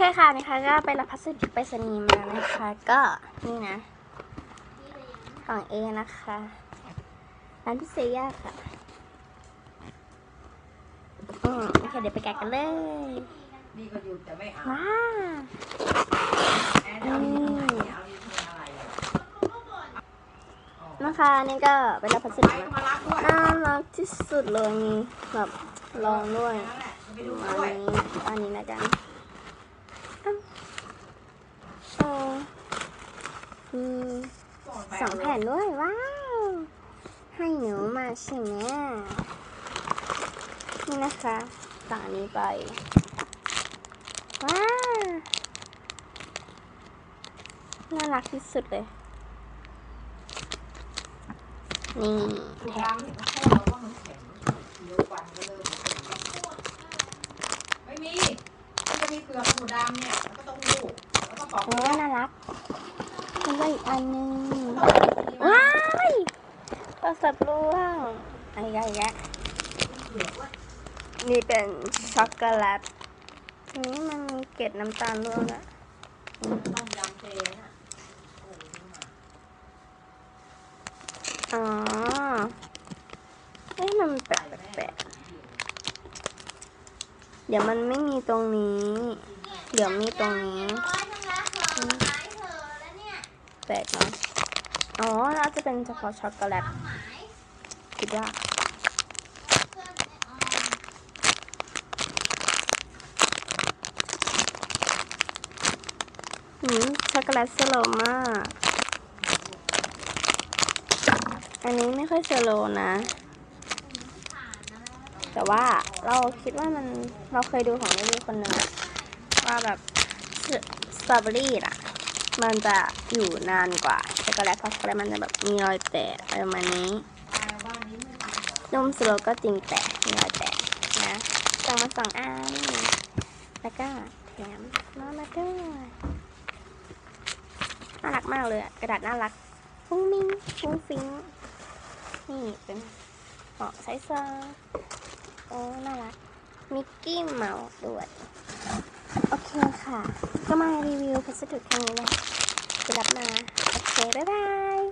เคค่ะนะคะก็ไปรับพัสดุไปรษณีย์มานะคะ ก็นี่นะของเอนะคะร้านพิเศษยาค่ะอืมโอเคเดี๋ยวไปแกะกันเลยนี่ก็หยุดแต่ไม่เอาว้าวแอนจะเอาดีทำไมเนี่ยเอาดีทำอะไรอะอ๋อนะคะนี่ก็ไปรับพัสดุไปมาก็มารับด้วยน่ารักที่สุดเลยมีแบบลองด้วยนั่นแหละจะไปดูอันด้วยนี้อันนี้นะกันอ้าวโอ้ มีสองแผ่นด้วยว้าว ให้หนูมาใช่ไหมนี่นะคะต่างอันนี้ไป ว้าว น่ารักที่สุดเลย นี่ถุงแถมดำเห็นเขาบอกว่ามันแข็งเดี๋ยวควันก็เริ่มแข็งไม่มีมันจะมีเปลือกถั่วดำเนี่ยแล้วก็ต้องลูกแล้วก็ปอกโอ้น่ารัก มันก็อีกอันนึงว้ายโทรศัพท์ร่วงอะไรอีกแล้วเปลือกว่านี่เป็นช็อกโกแลตนี่มันมีเกล็ดน้ำตาลร่วงแล้วต้มยำเจนะโอ้ยนี่มาอ๋อเอ้ยมันแปลกแปลกเดี๋ยวมันไม่มีตรงนี้ เดี๋ยวมีตรงนี้ แปลกเนาะอ๋อน่าจะเป็นเฉพาะช็อกโกแลตคิดว่าอืมช็อกโกแลตสโลมาก อันนี้ไม่ค่อยสโลนะ แต่ว่าเราคิดว่ามันเราเคยดูของรีวิวคนหนึ่งว่าแบบสสตรอเบอรี่อะ มันจะอยู่นานกว่าช็อกโกแลตเพราะช็อกโกแลตมันจะแบบมีรอยแตกอะไรประมาณนี้นมสโลก็จริงแต่มีรอยแตกนะสั่งมาสองอันแล้วก็แถมน้องมาด้วยน่ารักมากเลยกระดาษน่ารักฟุ้งมิ้งฟุ้งฟิ้งนี่เป็นเหมาะใช้ซองโอ้น่ารักมิกกี้เมาส์ด้วย เคค่ะ ก็มารีวิวพัสดุทางนี้นะจะรับมา โอเค บ๊ายบาย